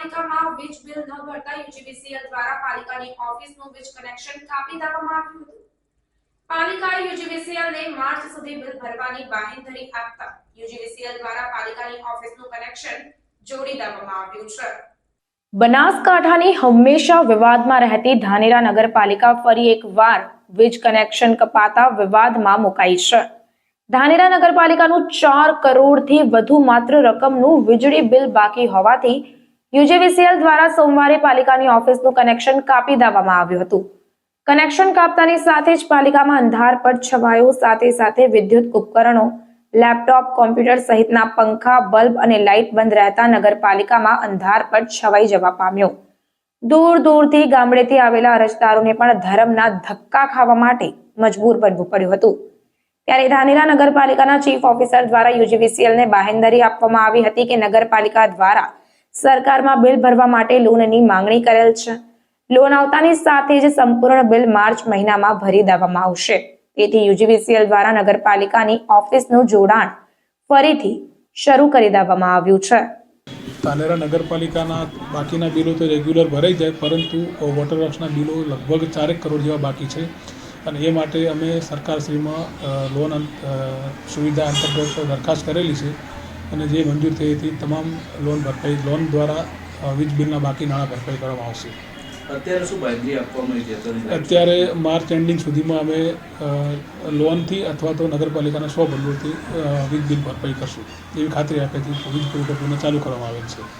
નગરપાલિકામાં વીજ બિલ ન ભરતા યુજીવીસીએલ દ્વારા પાલિકાની ઓફિસનું વીજ કનેક્શન કાપી દેવામાં આવ્યું હતું. પાલિકાએ યુજીવીસીએલને માર્ચ સુધી બિલ ભરવાની બાહેંધરી આપતા યુજીવીસીએલ દ્વારા પાલિકાની ઓફિસનું કનેક્શન જોડી દેવામાં આવ્યું છે. બનાસકાંઠાની હંમેશા વિવાદમાં રહેતી ધાનેરા નગરપાલિકા ફરી એકવાર વીજ કનેક્શન કપાતા વિવાદમાં મુકાઈ છે. ધાનેરા નગરપાલિકાનું ચાર કરોડથી વધુ માત્ર રકમનું વીજળી બિલ બાકી હોવાથી યુજીવીસીએલ દ્વારા સોમવારે પાલિકાની ઓફિસનું કનેક્શન કાપી દેવામાં આવ્યું હતું. કનેક્શન કાપતાની સાથે જ પાલિકામાં અંધારપટ છવાયો, સાથે સાથે વિદ્યુત ઉપકરણો, લેપટોપ, કોમ્પ્યુટર સહિતના પંખા, બલ્બ અને લાઇટ બંધ રહેતા નગરપાલિકામાં અંધારપટ છવાઈ જવા પામ્યો. દૂર દૂરથી ગામડેથી આવેલા અરજદારોને પણ ધર્મના ધક્કા ખાવા માટે મજબૂર બનવું પડ્યું હતું. ત્યારે ધાનેરા નગરપાલિકાના ચીફ ઓફિસર દ્વારા યુજીવીસીએલને બાહેંધરી આપવામાં આવી હતી કે નગરપાલિકા દ્વારા સરકારમાં બિલ ભરવા માટે લોનની માંગણી કરેલ છે. લોન આવતાની સાથે જ સંપૂર્ણ બિલ માર્ચ મહિનામાં ભરી દેવામાં આવશે. તેથી યુજીવીસીએલ દ્વારા નગરપાલિકાની ઓફિસનું જોડાણ ફરીથી શરૂ કરી દેવામાં આવ્યું છે. તાનેરા નગરપાલિકાના બાકીના બિલો તો રેગ્યુલર ભરાઈ જાય, પરંતુ વોટર વર્ક્સના બિલો લગભગ ચારેક કરોડ જેવા બાકી છે. અને એ માટે અમે સરકારશ્રીમાં લોન સુવિધા અંતર્ગત દરખાસ્ત કરેલી છે. અને જે મંજૂર થઈ હતી તમામ લોન ભરપાઈ લોન દ્વારા વીજ બિલના બાકી નાણાં ભરપાઈ કરવામાં આવશે. અત્યારે શું બાંધરી આપવામાં આવી અત્યારે અત્યારે માર્ચ એન્ડિંગ સુધીમાં અમે લોનથી અથવા તો નગરપાલિકાના સો ભંડોળથી વીજ બિલ ભરપાઈ કરશું. એવી ખાતરી આપે છે વીજ પુરવઠો પુનઃ ચાલુ કરવામાં આવેલ છે.